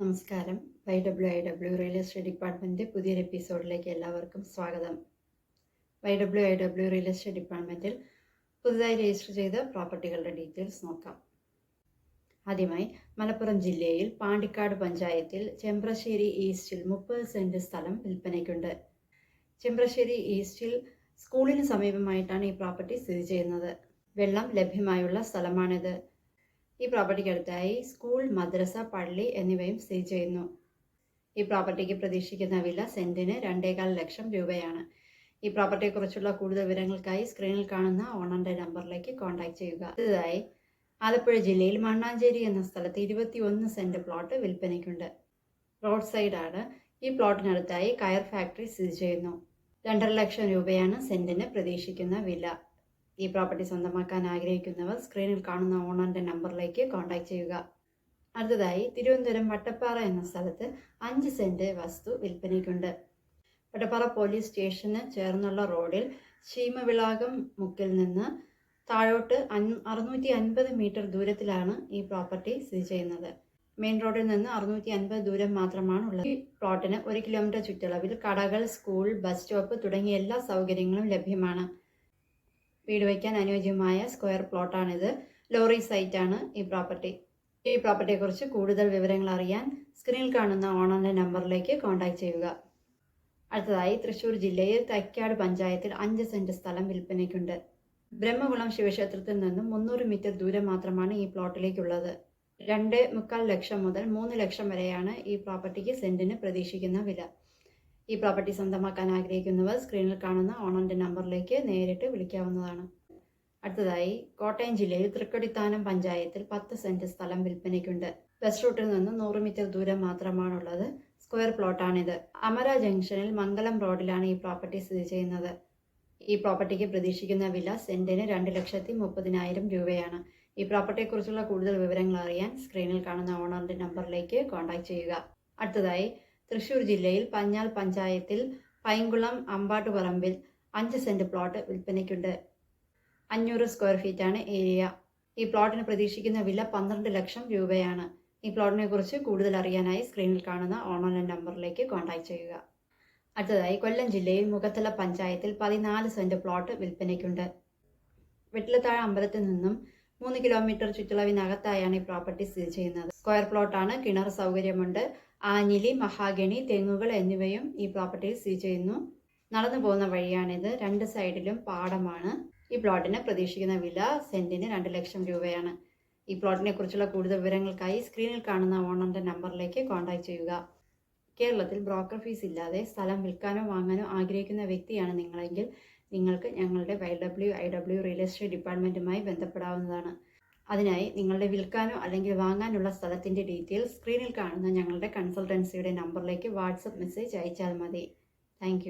നമസ്കാരം. Y W I W real estate department പുതിയൊരു എപ്പിസോഡിലേക്ക് എല്ലാവർക്കും സ്വാഗതം. Y W I W real estate ഡിപ്പാർട്ട്മെന്റിൽ പുതുതായി രജിസ്റ്റർ ചെയ്ത പ്രോപ്പർട്ടികളുടെ ഡീറ്റെയിൽസ് നോക്കാം. ആദ്യമായി മലപ്പുറം ജില്ലയിൽ പാണ്ടിക്കാട് പഞ്ചായത്തിൽ ചെമ്പ്രശ്ശേരി ഈസ്റ്റിൽ മുപ്പത് സെന്റ് സ്ഥലം വിൽപ്പനയ്ക്കുണ്ട്. ചെമ്പ്രശ്ശേരി ഈസ്റ്റിൽ സ്കൂളിന് സമീപമായിട്ടാണ് ഈ പ്രോപ്പർട്ടി സ്ഥിതി ചെയ്യുന്നത്. വെള്ളം ലഭ്യമായുള്ള സ്ഥലമാണിത്. ഈ പ്രോപ്പർട്ടിക്ക് അടുത്തായി സ്കൂൾ മദ്രസ പള്ളി എന്നിവയും സ്ഥിതി ചെയ്യുന്നു. ഈ പ്രോപ്പർട്ടിക്ക് പ്രതീക്ഷിക്കുന്ന വില സെന്റിന് രണ്ടേകാൽ ലക്ഷം രൂപയാണ്. ഈ പ്രോപ്പർട്ടിയെക്കുറിച്ചുള്ള കൂടുതൽ വിവരങ്ങൾക്കായി സ്ക്രീനിൽ കാണുന്ന ഓണറിന്റെ നമ്പറിലേക്ക് കോൺടാക്ട് ചെയ്യുക. അടുത്തതായി ആലപ്പുഴ ജില്ലയിൽ മണ്ണാഞ്ചേരി എന്ന സ്ഥലത്ത് ഇരുപത്തി ഒന്ന് സെന്റ് പ്ലോട്ട് വിൽപ്പനയ്ക്കുണ്ട്. റോഡ് സൈഡാണ് ഈ പ്ലോട്ടിനടുത്തായി കയർ ഫാക്ടറി സ്ഥിതി ചെയ്യുന്നു. രണ്ടര ലക്ഷം രൂപയാണ് സെന്റിന് പ്രതീക്ഷിക്കുന്ന വില. ഈ പ്രോപ്പർട്ടി സ്വന്തമാക്കാൻ ആഗ്രഹിക്കുന്നവർ സ്ക്രീനിൽ കാണുന്ന ഓണറിന്റെ നമ്പറിലേക്ക് കോൺടാക്ട് ചെയ്യുക. അടുത്തതായി തിരുവനന്തപുരം വട്ടപ്പാറ എന്ന സ്ഥലത്ത് അഞ്ച് സെന്റ് വസ്തു വിൽപ്പനയ്ക്കുണ്ട്. വട്ടപ്പാറ പോലീസ് സ്റ്റേഷന് ചേർന്നുള്ള റോഡിൽ ശീമവിളാകം മുക്കിൽ നിന്ന് താഴോട്ട് അറുന്നൂറ്റി അൻപത് മീറ്റർ ദൂരത്തിലാണ് ഈ പ്രോപ്പർട്ടി സ്ഥിതി ചെയ്യുന്നത്. മെയിൻ റോഡിൽ നിന്ന് അറുന്നൂറ്റി അൻപത് ദൂരം മാത്രമാണ് ഉള്ളത്. ഈ പ്ലോട്ടിന് ഒരു കിലോമീറ്റർ ചുറ്റളവിൽ കടകൾ സ്കൂൾ ബസ് സ്റ്റോപ്പ് തുടങ്ങിയ എല്ലാ സൗകര്യങ്ങളും ലഭ്യമാണ്. വീട് വയ്ക്കാൻ അനുയോജ്യമായ സ്ക്വയർ പ്ലോട്ടാണിത്. ലോറി സൈറ്റാണ് ഈ പ്രോപ്പർട്ടി. ഈ പ്രോപ്പർട്ടിയെക്കുറിച്ച് കൂടുതൽ വിവരങ്ങൾ അറിയാൻ സ്ക്രീനിൽ കാണുന്ന ഓണറിന്റെ നമ്പറിലേക്ക് കോൺടാക്ട് ചെയ്യുക. അടുത്തതായി തൃശ്ശൂർ ജില്ലയിൽ തൈക്കാട് പഞ്ചായത്തിൽ അഞ്ച് സെന്റ് സ്ഥലം വിൽപ്പനയ്ക്കുണ്ട്. ബ്രഹ്മകുളം ശിവക്ഷേത്രത്തിൽ നിന്നും മുന്നൂറ് മീറ്റർ ദൂരം മാത്രമാണ് ഈ പ്ലോട്ടിലേക്കുള്ളത്. രണ്ട് മുക്കാൽ ലക്ഷം മുതൽ മൂന്ന് ലക്ഷം വരെയാണ് ഈ പ്രോപ്പർട്ടിക്ക് സെന്റിന് പ്രതീക്ഷിക്കുന്ന വില. ഈ പ്രോപ്പർട്ടി സ്വന്തമാക്കാൻ ആഗ്രഹിക്കുന്നവർ സ്ക്രീനിൽ കാണുന്ന ഓണറിന്റെ നമ്പറിലേക്ക് നേരിട്ട് വിളിക്കാവുന്നതാണ്. അടുത്തതായി കോട്ടയം ജില്ലയിൽ തൃക്കടിത്താനം പഞ്ചായത്തിൽ പത്ത് സെന്റ് സ്ഥലം വിൽപ്പനയ്ക്കുണ്ട്. ബസ് റൂട്ടിൽ നിന്ന് നൂറ് മീറ്റർ ദൂരം മാത്രമാണുള്ളത്. സ്ക്വയർ പ്ലോട്ടാണിത് അമര ജംഗ്ഷനിൽ മംഗലം റോഡിലാണ് ഈ പ്രോപ്പർട്ടി സ്ഥിതി ചെയ്യുന്നത്. ഈ പ്രോപ്പർട്ടിക്ക് പ്രതീക്ഷിക്കുന്ന വില സെന്റിന് രണ്ട് ലക്ഷത്തി മുപ്പതിനായിരം രൂപയാണ്. ഈ പ്രോപ്പർട്ടിയെക്കുറിച്ചുള്ള കൂടുതൽ വിവരങ്ങൾ അറിയാൻ സ്ക്രീനിൽ കാണുന്ന ഓണറിന്റെ നമ്പറിലേക്ക് കോൺടാക്ട് ചെയ്യുക. അടുത്തതായി തൃശൂർ ജില്ലയിൽ പഞ്ഞാൽ പഞ്ചായത്തിൽ പൈങ്കുളം അമ്പാട്ടുപറമ്പിൽ അഞ്ച് സെന്റ് പ്ലോട്ട് വിൽപ്പനയ്ക്കുണ്ട്. അഞ്ഞൂറ് സ്ക്വയർ ഫീറ്റാണ് ഏരിയ. ഈ പ്ലോട്ടിന് പ്രതീക്ഷിക്കുന്ന വില പന്ത്രണ്ട് ലക്ഷം രൂപയാണ്. ഈ പ്ലോട്ടിനെ കുറിച്ച് കൂടുതൽ അറിയാനായി സ്ക്രീനിൽ കാണുന്ന ഓൺലൈൻ നമ്പറിലേക്ക് കോൺടാക്ട് ചെയ്യുക. അടുത്തതായി കൊല്ലം ജില്ലയിൽ മുഖത്തല പഞ്ചായത്തിൽ പതിനാല് സെന്റ് പ്ലോട്ട് വിൽപ്പനയ്ക്കുണ്ട്. വെട്ടിലത്താഴ അമ്പലത്തിൽ നിന്നും മൂന്ന് കിലോമീറ്റർ ചുറ്റളവിനകത്തായാണ് ഈ പ്രോപ്പർട്ടി സ്ഥിതി ചെയ്യുന്നത്. സ്ക്വയർ പ്ലോട്ടാണ് കിണർ സൗകര്യമുണ്ട്. ആഞ്ഞിലി മഹാഗണി തെങ്ങുകൾ എന്നിവയും ഈ പ്രോപ്പർട്ടിയിൽ സ്ഥിതി ചെയ്യുന്നു. നടന്നു പോകുന്ന വഴിയാണിത്. രണ്ട് സൈഡിലും പാടമാണ്. ഈ പ്ലോട്ടിന് പ്രതീക്ഷിക്കുന്ന വില സെന്റിന് രണ്ട് ലക്ഷം രൂപയാണ്. ഈ പ്ലോട്ടിനെ കുറിച്ചുള്ള കൂടുതൽ വിവരങ്ങൾക്കായി സ്ക്രീനിൽ കാണുന്ന ഓണറിന്റെ നമ്പറിലേക്ക് കോൺടാക്ട് ചെയ്യുക. കേരളത്തിൽ ബ്രോക്കർ ഫീസ് ഇല്ലാതെ സ്ഥലം വിൽക്കാനോ വാങ്ങാനോ ആഗ്രഹിക്കുന്ന വ്യക്തിയാണ് നിങ്ങളെങ്കിൽ നിങ്ങൾക്ക് ഞങ്ങളുടെ Y W I W real estate ഡിപ്പാർട്ട്മെന്റുമായി ബന്ധപ്പെടാവുന്നതാണ്. അതിനായി നിങ്ങളുടെ വിൽക്കാനോ അല്ലെങ്കിൽ വാങ്ങാനുള്ള സ്ഥലത്തിന്റെ ഡീറ്റെയിൽസ് സ്ക്രീനിൽ കാണുന്ന ഞങ്ങളുടെ കൺസൾട്ടൻസിയുടെ നമ്പറിലേക്ക് വാട്സപ്പ് മെസ്സേജ് അയച്ചാൽ മതി. താങ്ക്